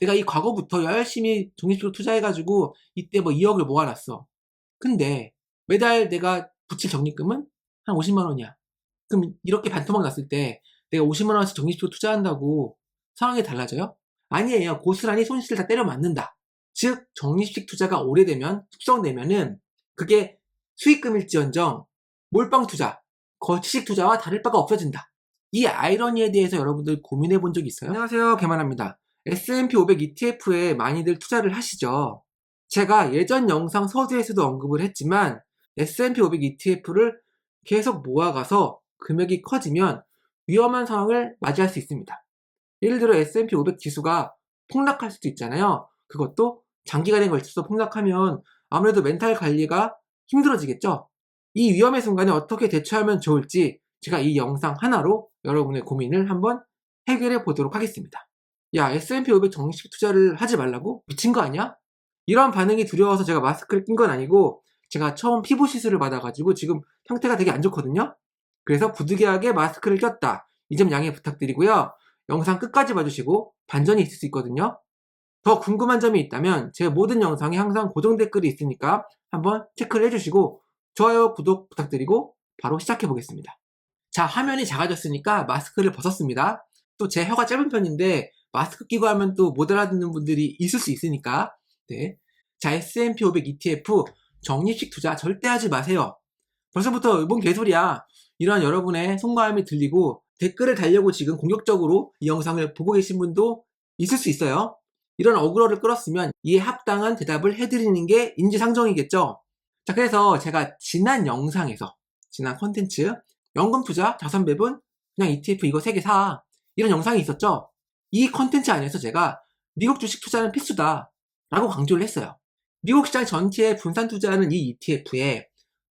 내가 이 과거부터 열심히 적립식으로 투자해가지고 이때 뭐 2억을 모아놨어. 근데 매달 내가 붙일 적립금은 한 50만 원이야. 그럼 이렇게 반토막 났을 때 내가 50만 원씩 적립식으로 투자한다고 상황이 달라져요? 아니에요. 고스란히 손실을 다 때려 맞는다. 즉 적립식 투자가 오래되면 숙성되면은 그게 수익금일지언정 몰빵 투자, 거치식 투자와 다를 바가 없어진다. 이 아이러니에 대해서 여러분들 고민해 본 적 있어요? 안녕하세요. 개만합니다. S&P 500 ETF에 많이들 투자를 하시죠. 제가 예전 영상 서두에서도 언급을 했지만 S&P 500 ETF를 계속 모아가서 금액이 커지면 위험한 상황을 맞이할 수 있습니다. 예를 들어 S&P 500 지수가 폭락할 수도 있잖아요. 그것도 장기간에 걸쳐서 폭락하면 아무래도 멘탈 관리가 힘들어지겠죠. 이 위험의 순간에 어떻게 대처하면 좋을지 제가 이 영상 하나로 여러분의 고민을 한번 해결해 보도록 하겠습니다. 야, S&P 500 정식 투자를 하지 말라고? 미친 거 아니야? 이런 반응이 두려워서 제가 마스크를 낀 건 아니고 제가 처음 피부 시술을 받아가지고 지금 상태가 되게 안 좋거든요. 그래서 부득이하게 마스크를 꼈다. 이 점 양해 부탁드리고요. 영상 끝까지 봐주시고 반전이 있을 수 있거든요. 더 궁금한 점이 있다면 제 모든 영상에 항상 고정 댓글이 있으니까 한번 체크를 해주시고 좋아요, 구독 부탁드리고 바로 시작해 보겠습니다. 자, 화면이 작아졌으니까 마스크를 벗었습니다. 또 제 혀가 짧은 편인데 마스크 끼고 하면 또 못 알아듣는 분들이 있을 수 있으니까 네. 자, S&P 500 ETF 적립식 투자 절대 하지 마세요. 벌써부터 뭔 개소리야. 이런 여러분의 속마음이 들리고 댓글을 달려고 지금 공격적으로 이 영상을 보고 계신 분도 있을 수 있어요. 이런 어그로를 끌었으면 이에 합당한 대답을 해드리는 게 인지상정이겠죠. 자, 그래서 제가 지난 영상에서, 지난 컨텐츠, 연금 투자, 자산 배분, 그냥 ETF 이거 3개 사. 이런 영상이 있었죠. 이 컨텐츠 안에서 제가 미국 주식 투자는 필수다. 라고 강조를 했어요. 미국 시장 전체에 분산 투자하는 이 ETF에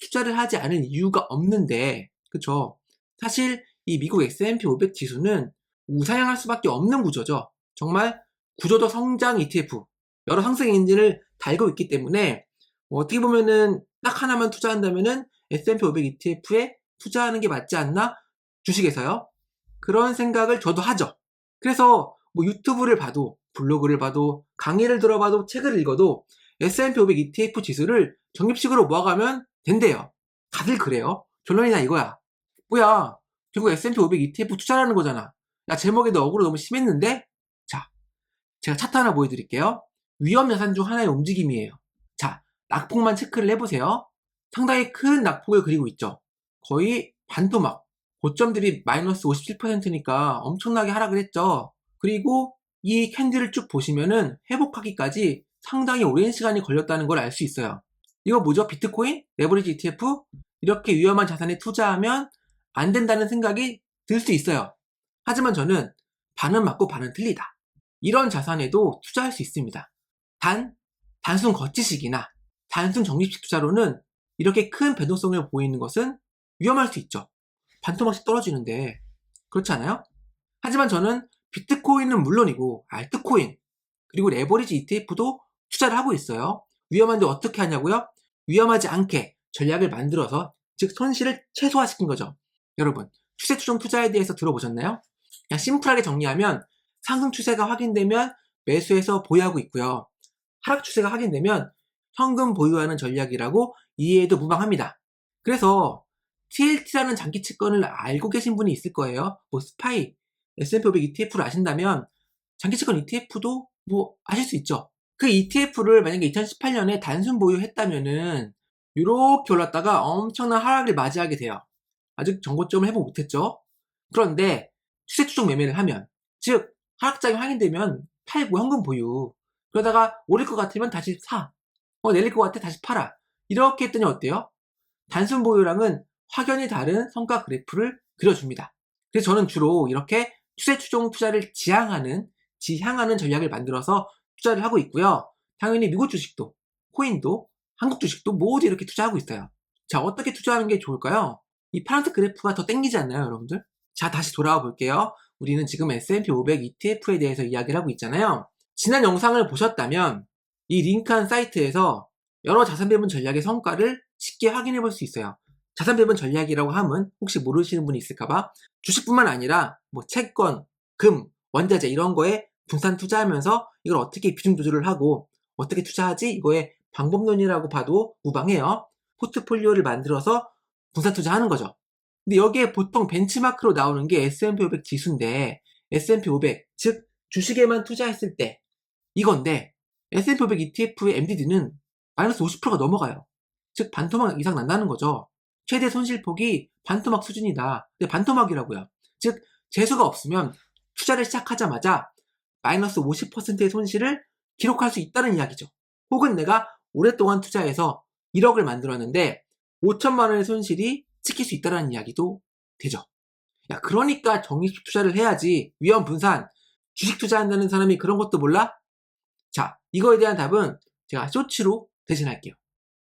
투자를 하지 않을 이유가 없는데, 그쵸? 사실 이 미국 S&P 500 지수는 우상향할 수밖에 없는 구조죠. 정말 구조도 성장 ETF, 여러 상승 엔진을 달고 있기 때문에 뭐 어떻게 보면은 딱 하나만 투자한다면은 S&P 500 ETF에 투자하는 게 맞지 않나? 주식에서요. 그런 생각을 저도 하죠. 그래서 뭐 유튜브를 봐도 블로그를 봐도 강의를 들어봐도 책을 읽어도 S&P 500 ETF 지수를 적립식으로 모아가면 된대요. 다들 그래요. 결론이 다 이거야. 뭐야? 결국 S&P 500 ETF 투자라는 거잖아. 야 제목에도 억울로 너무 심했는데? 자, 제가 차트 하나 보여드릴게요. 위험 자산 중 하나의 움직임이에요. 자, 낙폭만 체크를 해보세요. 상당히 큰 낙폭을 그리고 있죠. 거의 반토막. 고점들이 마이너스 57%니까 엄청나게 하락을 했죠. 그리고 이 캔들을 쭉 보시면은 회복하기까지 상당히 오랜 시간이 걸렸다는 걸 알 수 있어요. 이거 뭐죠? 비트코인? 레버리지 ETF? 이렇게 위험한 자산에 투자하면 안 된다는 생각이 들 수 있어요. 하지만 저는 반은 맞고 반은 틀리다. 이런 자산에도 투자할 수 있습니다. 단, 단순 거치식이나 단순 적립식 투자로는 이렇게 큰 변동성을 보이는 것은 위험할 수 있죠. 반토막씩 떨어지는데 그렇지 않아요? 하지만 저는 비트코인은 물론이고 알트코인 그리고 레버리지 ETF도 투자를 하고 있어요. 위험한데 어떻게 하냐고요? 위험하지 않게 전략을 만들어서 즉 손실을 최소화시킨 거죠. 여러분 추세 추종 투자에 대해서 들어보셨나요? 그냥 심플하게 정리하면 상승 추세가 확인되면 매수해서 보유하고 있고요. 하락 추세가 확인되면 현금 보유하는 전략이라고 이해해도 무방합니다. 그래서 TLT라는 장기 채권을 알고 계신 분이 있을 거예요. 뭐 스파이, S&P 500 ETF를 아신다면 장기 채권 ETF도 뭐 아실 수 있죠. 그 ETF를 만약에 2018년에 단순 보유했다면은 이렇게 올랐다가 엄청난 하락을 맞이하게 돼요. 아직 정고점을 해보 못했죠. 그런데 추세 추종 매매를 하면 즉 하락장이 확인되면 팔고 현금 보유 그러다가 오를 것 같으면 다시 사 어, 내릴 것 같아 다시 팔아 이렇게 했더니 어때요? 단순 보유랑은 확연히 다른 성과 그래프를 그려줍니다. 그래서 저는 주로 이렇게 추세 추종 투자를 지향하는 지향하는 전략을 만들어서 투자를 하고 있고요. 당연히 미국 주식도 코인도 한국 주식도 모두 이렇게 투자하고 있어요. 자 어떻게 투자하는 게 좋을까요? 이 파란색 그래프가 더 땡기지 않나요 여러분들? 자 다시 돌아와 볼게요. 우리는 지금 S&P 500 ETF에 대해서 이야기를 하고 있잖아요. 지난 영상을 보셨다면 이 링크한 사이트에서 여러 자산 배분 전략의 성과를 쉽게 확인해 볼 수 있어요. 자산 배분 전략이라고 하면 혹시 모르시는 분이 있을까봐 주식뿐만 아니라 뭐 채권, 금, 원자재 이런 거에 분산 투자하면서 이걸 어떻게 비중 조절을 하고 어떻게 투자하지 이거의 방법론이라고 봐도 무방해요. 포트폴리오를 만들어서 분산 투자하는 거죠. 근데 여기에 보통 벤치마크로 나오는 게 S&P 500 지수인데 S&P 500, 즉 주식에만 투자했을 때 이건데 S&P 500 ETF의 MDD는 마이너스 50%가 넘어가요. 즉 반토막 이상 난다는 거죠. 최대 손실폭이 반토막 수준이다. 근데 반토막이라고요. 즉 재수가 없으면 투자를 시작하자마자 마이너스 50%의 손실을 기록할 수 있다는 이야기죠. 혹은 내가 오랫동안 투자해서 1억을 만들었는데 5천만 원의 손실이 찍힐 수 있다는 이야기도 되죠. 야, 그러니까 적립식 투자를 해야지 위험 분산 주식 투자한다는 사람이 그런 것도 몰라? 자, 이거에 대한 답은 제가 쇼츠로 대신할게요.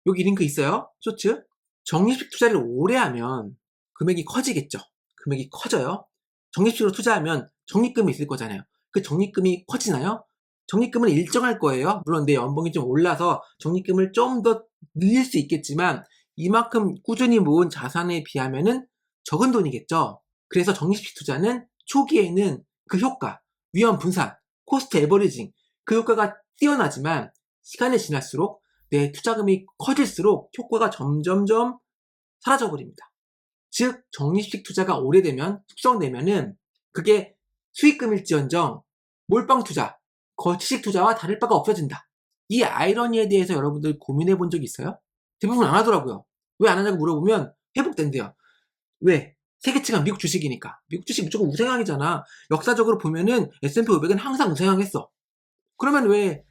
여기 링크 있어요. 쇼츠. 적립식 투자를 오래 하면 금액이 커지겠죠. 금액이 커져요. 적립식으로 투자하면 적립금이 있을 거잖아요. 그 적립금이 커지나요? 적립금은 일정할 거예요. 물론 내 연봉이 좀 올라서 적립금을 좀 더 늘릴 수 있겠지만 이만큼 꾸준히 모은 자산에 비하면은 적은 돈이겠죠. 그래서 적립식 투자는 초기에는 그 효과, 위험 분산, 코스트 에버리징 그 효과가 뛰어나지만 시간이 지날수록 내 투자금이 커질수록 효과가 점점점 사라져 버립니다. 즉 적립식 투자가 오래되면 숙성되면은 그게 수익금일지언정 몰빵 투자, 거치식 투자와 다를 바가 없어진다. 이 아이러니에 대해서 여러분들 고민해 본 적 있어요? 대부분 안 하더라고요. 왜 안 하냐고 물어보면 회복된대요. 왜? 세계치가 미국 주식이니까. 미국 주식 무조건 우상향이잖아. 역사적으로 보면은 S&P 500은 항상 우상향했어. 그러면 왜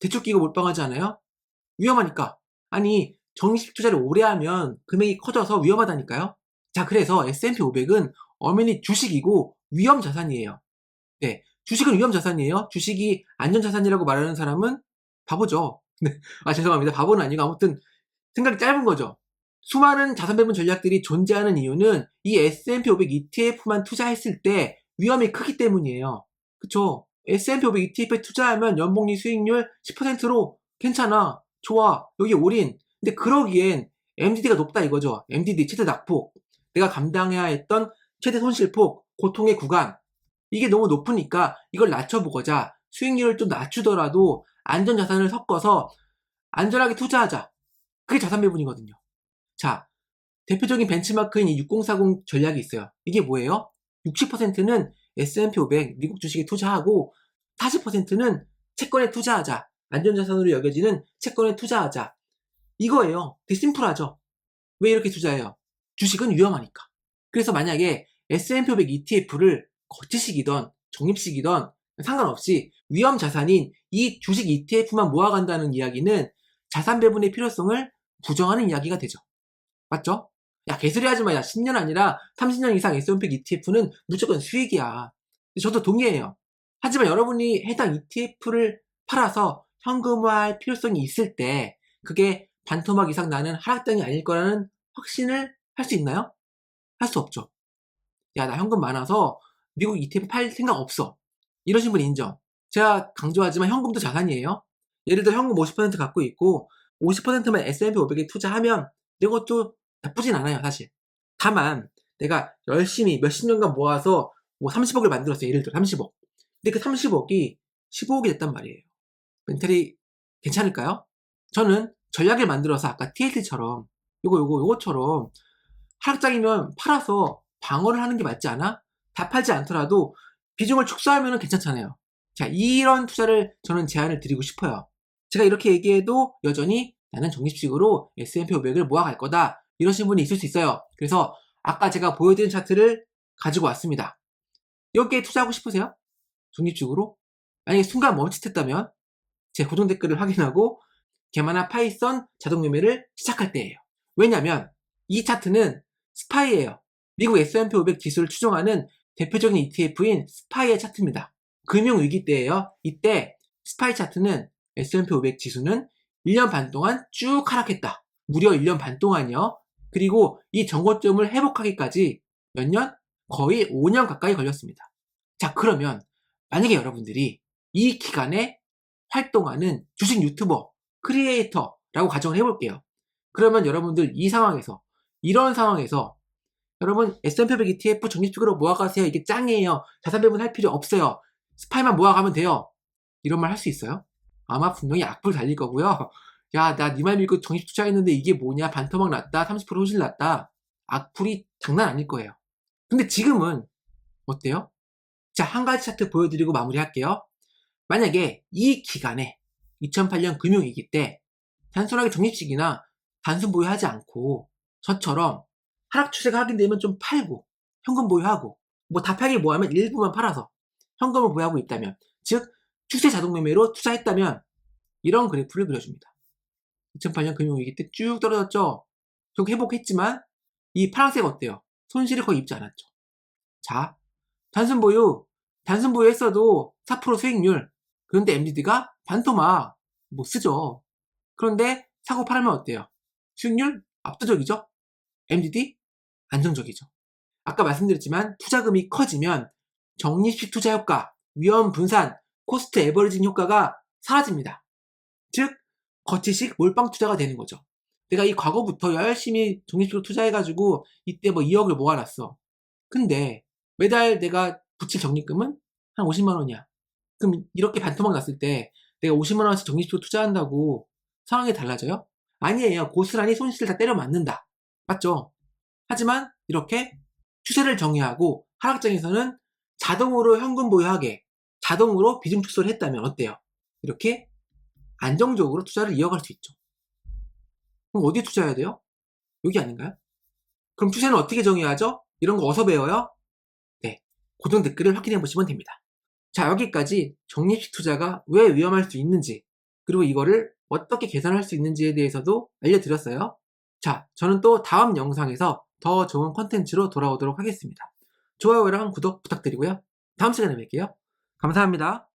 대출 끼고 몰빵하지 않아요? 위험하니까. 아니, 정식 투자를 오래 하면 금액이 커져서 위험하다니까요. 자, 그래서 S&P 500은 엄연히 주식이고 위험 자산이에요. 네. 주식은 위험 자산이에요. 주식이 안전 자산이라고 말하는 사람은 바보죠. 네. 아, 죄송합니다. 바보는 아니고 아무튼 생각이 짧은 거죠. 수많은 자산 배분 전략들이 존재하는 이유는 이 S&P 500 ETF만 투자했을 때 위험이 크기 때문이에요. 그쵸? S&P 500 ETF에 투자하면 연봉리 수익률 10%로 괜찮아. 좋아. 여기 올인. 근데 그러기엔 MDD가 높다 이거죠. MDD 최대 낙폭. 내가 감당해야 했던 최대 손실폭, 고통의 구간. 이게 너무 높으니까 이걸 낮춰보고자 수익률을 좀 낮추더라도 안전자산을 섞어서 안전하게 투자하자. 그게 자산 배분이거든요. 자, 대표적인 벤치마크인 이6040 전략이 있어요. 이게 뭐예요? 60%는 S&P 500 미국 주식에 투자하고 40%는 채권에 투자하자. 안전자산으로 여겨지는 채권에 투자하자. 이거예요. 되게 심플하죠? 왜 이렇게 투자해요? 주식은 위험하니까. 그래서 만약에 S&P 500 ETF를 거치식이던 적립식이던 상관없이 위험 자산인 이 주식 ETF만 모아간다는 이야기는 자산 배분의 필요성을 부정하는 이야기가 되죠. 맞죠? 야 개소리 하지 마. 야 10년 아니라 30년 이상 S&P ETF는 무조건 수익이야. 저도 동의해요. 하지만 여러분이 해당 ETF를 팔아서 현금화할 필요성이 있을 때 그게 반토막 이상 나는 하락장이 아닐 거라는 확신을 할 수 있나요? 할 수 없죠. 야, 나 현금 많아서 미국 ETF 팔 생각 없어. 이러신 분 인정. 제가 강조하지만 현금도 자산이에요. 예를 들어 현금 50% 갖고 있고 50%만 S&P 500에 투자하면 이것도 나쁘진 않아요, 사실. 다만 내가 열심히 몇십 년간 모아서 뭐 30억을 만들었어요. 예를 들어 30억. 근데 그 30억이 15억이 됐단 말이에요. 멘탈이 괜찮을까요? 저는 전략을 만들어서 아까 TLT처럼 요거 요거 요거처럼 하락장이면 팔아서 방어를 하는 게 맞지 않아? 다 팔지 않더라도 비중을 축소하면 괜찮잖아요. 자, 이런 투자를 저는 제안을 드리고 싶어요. 제가 이렇게 얘기해도 여전히 나는 적립식으로 S&P 500을 모아갈 거다. 이러신 분이 있을 수 있어요. 그래서 아까 제가 보여드린 차트를 가지고 왔습니다. 여기에 투자하고 싶으세요? 적립식으로? 만약에 순간 멈칫했다면 제 고정 댓글을 확인하고 개마나 파이썬 자동 매매를 시작할 때예요. 왜냐면 이 차트는 스파이예요. 미국 S&P 500 지수를 추종하는 대표적인 ETF인 스파이의 차트입니다. 금융위기 때예요. 이때 스파이 차트는 S&P 500 지수는 1년 반 동안 쭉 하락했다. 무려 1년 반 동안이요. 그리고 이 정고점을 회복하기까지 몇 년? 거의 5년 가까이 걸렸습니다. 자, 그러면 만약에 여러분들이 이 기간에 활동하는 주식 유튜버, 크리에이터라고 가정을 해볼게요. 그러면 여러분들 이 상황에서, 이런 상황에서 여러분 S&P 500 ETF 적립식으로 모아가세요. 이게 짱이에요. 자산 배분할 필요 없어요. 스파이만 모아가면 돼요. 이런 말 할 수 있어요? 아마 분명히 악플 달릴 거고요. 야, 나 네 말 믿고 정식 투자했는데 이게 뭐냐? 반토막 났다. 30% 손실 났다. 악플이 장난 아닐 거예요. 근데 지금은 어때요? 자, 한 가지 차트 보여드리고 마무리할게요. 만약에 이 기간에 2008년 금융위기 때 단순하게 적립식이나 단순 보유하지 않고 저처럼 하락 추세가 확인되면 좀 팔고 현금 보유하고 뭐 다 팔기 뭐하면 일부만 팔아서 현금을 보유하고 있다면 즉 추세 자동 매매로 투자했다면 이런 그래프를 그려줍니다. 2008년 금융위기 때 쭉 떨어졌죠. 결국 회복했지만 이 파란색 어때요? 손실을 거의 입지 않았죠. 자, 단순 보유, 단순 보유 했어도 4% 수익률. 그런데 MDD가 반토막 못 쓰죠. 그런데 사고 팔면 어때요? 수익률 압도적이죠? MDD 안정적이죠. 아까 말씀드렸지만 투자금이 커지면 적립식 투자 효과, 위험 분산, 코스트 에버리징 효과가 사라집니다. 즉 거치식 몰빵 투자가 되는 거죠. 내가 이 과거부터 열심히 적립식으로 투자해가지고 이때 뭐 2억을 모아놨어. 근데 매달 내가 붙일 적립금은 한 50만 원이야. 그럼 이렇게 반토막 났을 때 내가 50만 원씩 적립식으로 투자한다고 상황이 달라져요? 아니에요. 고스란히 손실을 다 때려 맞는다. 맞죠? 하지만 이렇게 추세를 정의하고 하락장에서는 자동으로 현금 보유하게 자동으로 비중 축소를 했다면 어때요? 이렇게 안정적으로 투자를 이어갈 수 있죠. 그럼 어디에 투자해야 돼요? 여기 아닌가요? 그럼 추세는 어떻게 정의하죠? 이런 거 어디서 배워요? 네, 고정 댓글을 확인해 보시면 됩니다. 자, 여기까지 적립식 투자가 왜 위험할 수 있는지, 그리고 이거를 어떻게 계산할 수 있는지에 대해서도 알려드렸어요. 자, 저는 또 다음 영상에서 더 좋은 컨텐츠로 돌아오도록 하겠습니다. 좋아요랑 구독 부탁드리고요. 다음 시간에 뵐게요. 감사합니다.